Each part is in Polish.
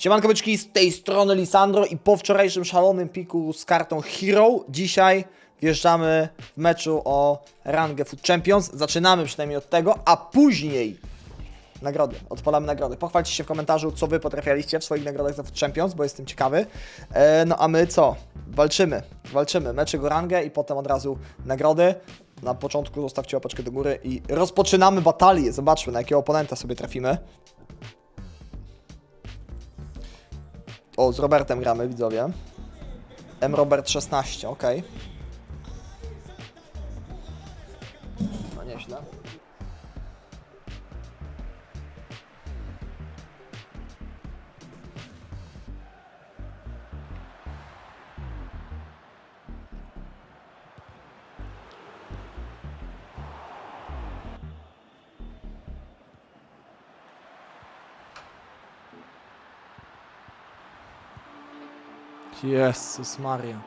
Siemanko byczki, z tej strony Lisandro i po wczorajszym szalonym piku z kartą Hero dzisiaj wjeżdżamy w meczu o rangę Food Champions. Zaczynamy przynajmniej od tego, a później nagrody, odpalamy nagrody. Pochwalcie się w komentarzu, co wy potrafialiście w swoich nagrodach za Food Champions, bo jestem ciekawy. E, no a my co? Walczymy, walczymy. Meczyk o rangę i potem od razu nagrody. Na początku zostawcie łapeczkę do góry i rozpoczynamy batalię. Zobaczmy, na jakiego oponenta sobie trafimy. O, z Robertem gramy, widzowie. M Robert 16, ok. Jezus Maria.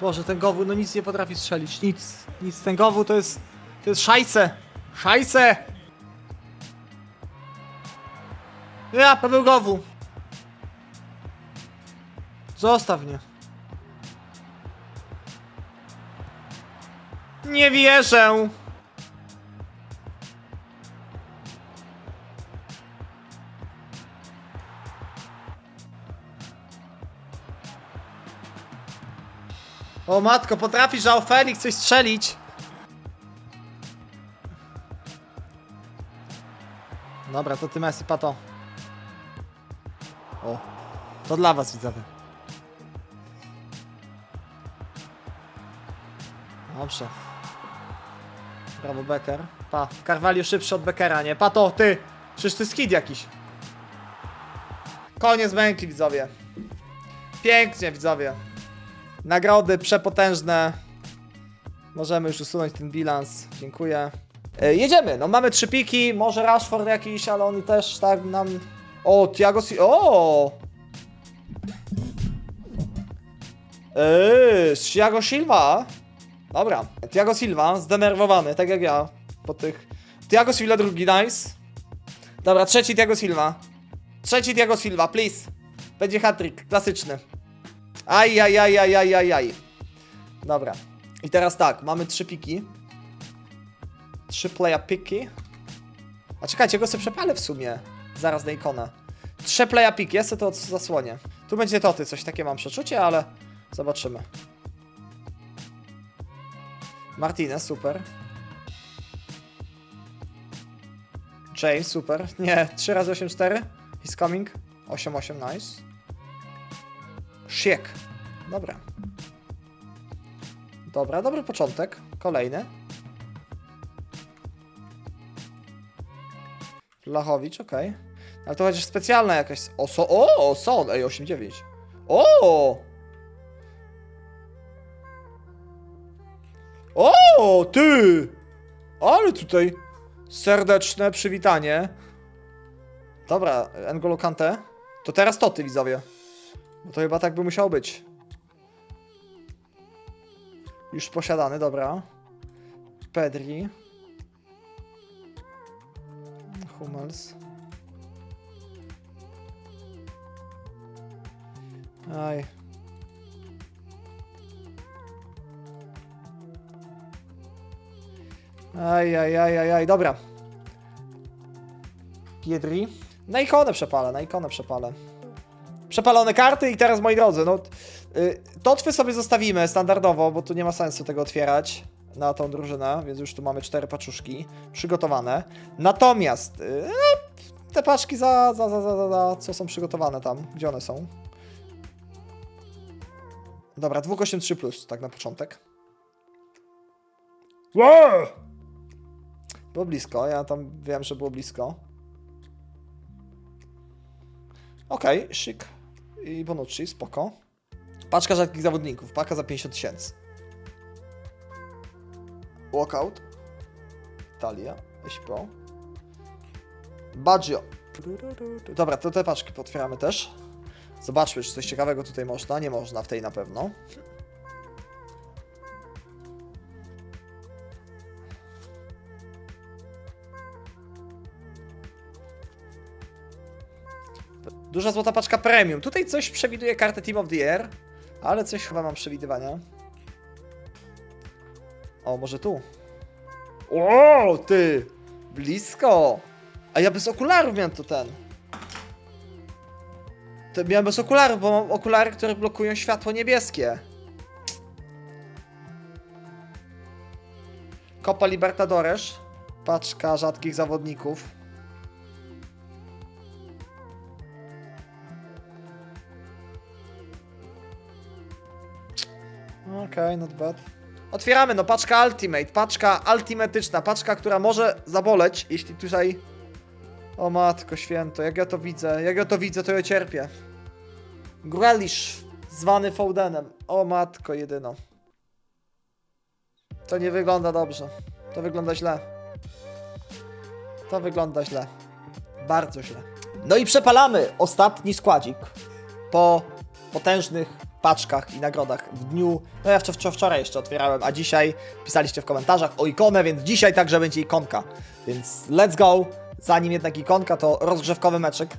Boże, ten Gowu no nic nie potrafi strzelić, nic, nic, ten Gowu to jest, to jest szajse, szajse! Ja, Paweł Gowu! Zostaw mnie. Nie wierzę! O matko, potrafisz Żao Felix coś strzelić? Dobra, to ty Messi, pato. O, to dla was widzowie. Dobrze. Brawo Becker. Pa, Carvalho szybszy od Beckera, nie? Pato, ty! Przecież ty skid jakiś. Koniec męki, widzowie. Pięknie, widzowie. Nagrody przepotężne. Możemy już usunąć ten bilans. Dziękuję. E, jedziemy. No mamy trzy piki. Może Rashford jakiś, ale oni też tak nam... O, Thiago si... O! Eee, Thiago Silva. Dobra. Thiago Silva, zdenerwowany, tak jak ja. Po tych... Thiago Silva drugi, nice. Dobra, trzeci Thiago Silva. Trzeci Thiago Silva, please. Będzie hat-trick, klasyczny. Aj, aj, aj, aj, aj, aj, aj. Dobra. I teraz tak, mamy trzy piki. Trzy playa piki. A czekajcie, go sobie przepalę w sumie. Zaraz na ikonę. Trzy playa piki, ja sobie to zasłonię. Tu będzie toty, coś takie mam przeczucie, ale zobaczymy. Martinez, super. James, super. Nie, 3 razy 8, 4. He's coming. 8, 8, nice. Szyk. Dobra. Dobra, dobry początek. Kolejny. Lachowicz, okej. Ale to chociaż specjalna jakaś... O, so... o, ej, 8-9. O! O, ty! Ale tutaj serdeczne przywitanie. Dobra, N'Golo Kante. To teraz to ty, widzowie. Bo to chyba tak by musiało być. Już posiadany, dobra. Pedri. Hummels. Aj. Aj, aj, aj, aj, aj, dobra. Piedri. Na ikonę przepalę, na ikonę przepalę przepalone karty i teraz moi drodzy, no y, totwy sobie zostawimy standardowo, bo tu nie ma sensu tego otwierać na tą drużynę, więc już tu mamy cztery paczuszki przygotowane. Natomiast y, no, te paczki za, za, za, za, za, za, co są przygotowane tam, gdzie one są? Dobra, 283 plus, tak na początek. Wow! Było blisko, ja tam wiem, że było blisko. Okej, okay, szyk i Bonucci, spoko. Paczka rzadkich zawodników, paczka za 50 tysięcy. Walkout. Italia, Pro. Baggio. Dobra, to te paczki potwieramy też. Zobaczmy, czy coś ciekawego tutaj można. Nie można w tej na pewno. Duża złota paczka premium. Tutaj coś przewiduje kartę Team of the Year, ale coś chyba mam przewidywania. O, może tu. O, ty! Blisko! A ja bez okularów miałem to ten. To miałem bez okularów, bo mam okulary, które blokują światło niebieskie. Copa Libertadores. Paczka rzadkich zawodników. Okej, not bad. Otwieramy, no paczka Ultimate, paczka ultimatyczna, paczka, która może zaboleć, jeśli tutaj... O matko święto, jak ja to widzę, jak ja to widzę, to ja cierpię. Grealish, zwany Fodenem. O matko jedyno. To nie wygląda dobrze. To wygląda źle. To wygląda źle. Bardzo źle. No i przepalamy ostatni składzik po potężnych paczkach i nagrodach w dniu. No ja wczor- wczoraj jeszcze otwierałem, a dzisiaj pisaliście w komentarzach o ikonę, więc dzisiaj także będzie ikonka. Więc let's go. Zanim jednak ikonka, to rozgrzewkowy meczek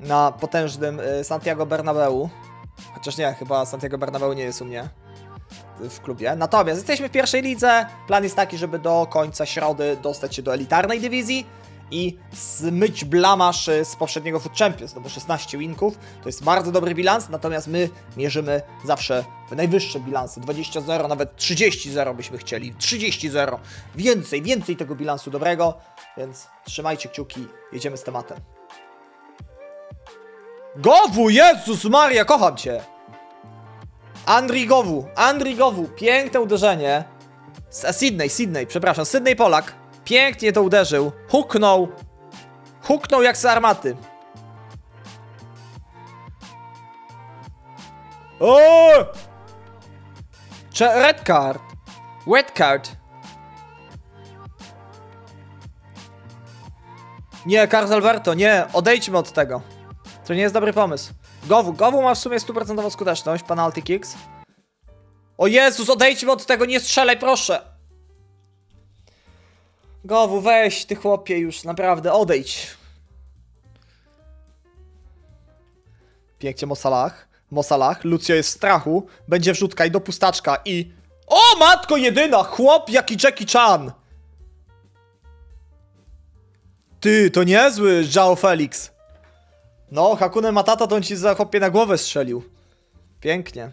na potężnym y, Santiago Bernabeu. Chociaż nie, chyba Santiago Bernabeu nie jest u mnie w klubie. Natomiast jesteśmy w pierwszej lidze. Plan jest taki, żeby do końca środy dostać się do elitarnej dywizji i zmyć blamasz y, z poprzedniego Food Champions, no bo 16 winków to jest bardzo dobry bilans, natomiast my mierzymy zawsze w najwyższe bilansy, 20-0, nawet 30-0 byśmy chcieli, 30-0, więcej, więcej tego bilansu dobrego, więc trzymajcie kciuki, jedziemy z tematem. Gowu, Jezus Maria, kocham Cię! Andrii Gowu, Andrii Gowu, piękne uderzenie. A, Sydney, Sydney, przepraszam, Sydney Polak. Pięknie to uderzył. Huknął. Huknął jak z armaty. O! Cze- red card. Wet card. Nie, Carlos Alberto, nie, odejdźmy od tego. To nie jest dobry pomysł. Gowu, Gowu ma w sumie 100% skuteczność, penalty kicks. O Jezus, odejdźmy od tego, nie strzelaj, proszę. Gowu, weź, ty chłopie już, naprawdę, odejdź. Pięknie Mosalah. Mosalah, Lucio jest w strachu, będzie wrzutka i do pustaczka i... O, matko jedyna, chłop jaki Jackie Chan. Ty, to niezły Zhao Felix. No, Hakune Matata to on ci za chłopie na głowę strzelił. Pięknie.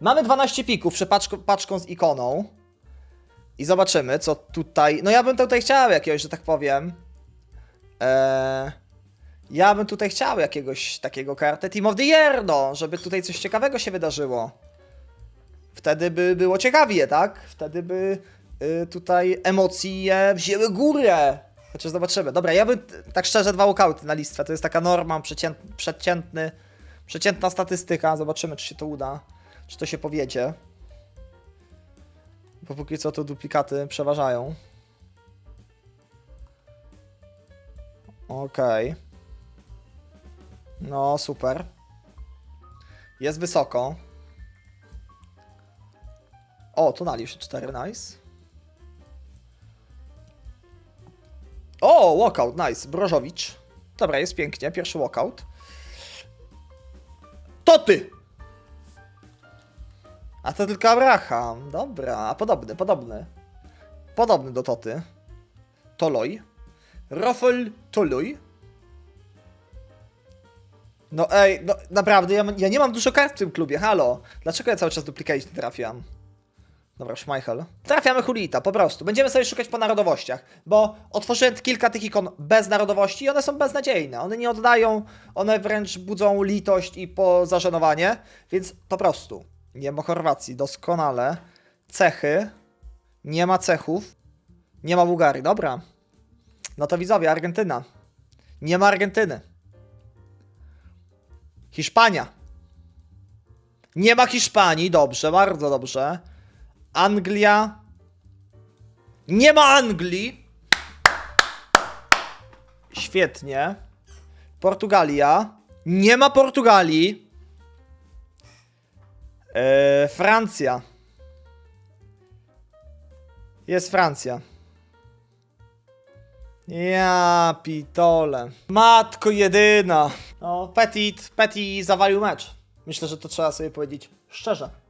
Mamy 12 pików paczką, paczką z ikoną. I zobaczymy, co tutaj... No ja bym tutaj chciał jakiegoś, że tak powiem. Eee, ja bym tutaj chciał jakiegoś takiego kartę Team of the Year, no, żeby tutaj coś ciekawego się wydarzyło. Wtedy by było ciekawie, tak? Wtedy by y, tutaj emocje wzięły górę. Chociaż zobaczymy. Dobra, ja bym tak szczerze dwa walkouty na listwę. To jest taka norma, przecięt, przeciętny, przeciętna statystyka. Zobaczymy, czy się to uda. Czy to się powiedzie. Bo póki co to duplikaty przeważają. Okej. No, super. Jest wysoko. O, to nalisz 4, nice. O, walkout, nice. Brożowicz. Dobra, jest pięknie. Pierwszy walkout. To ty! A to tylko Abraham. Dobra, podobny, podobny. Podobny do Toty. Toloj. Rofel Toloj. No ej, no naprawdę, ja, ja nie mam dużo kart w tym klubie, halo. Dlaczego ja cały czas duplicate nie trafiam? Dobra, Schmeichel. Trafiamy Hulita, po prostu. Będziemy sobie szukać po narodowościach, bo otworzyłem kilka tych ikon bez narodowości i one są beznadziejne. One nie oddają, one wręcz budzą litość i pozażenowanie, więc po prostu. Nie ma Chorwacji, doskonale. Cechy. Nie ma cechów. Nie ma Bułgarii, dobra. No to widzowie, Argentyna. Nie ma Argentyny. Hiszpania. Nie ma Hiszpanii, dobrze, bardzo dobrze. Anglia. Nie ma Anglii. Świetnie. Portugalia. Nie ma Portugalii. Eee, Francja. Jest Francja. Ja pitole. Matko jedyna. No, Petit, Petit zawalił mecz. Myślę, że to trzeba sobie powiedzieć szczerze.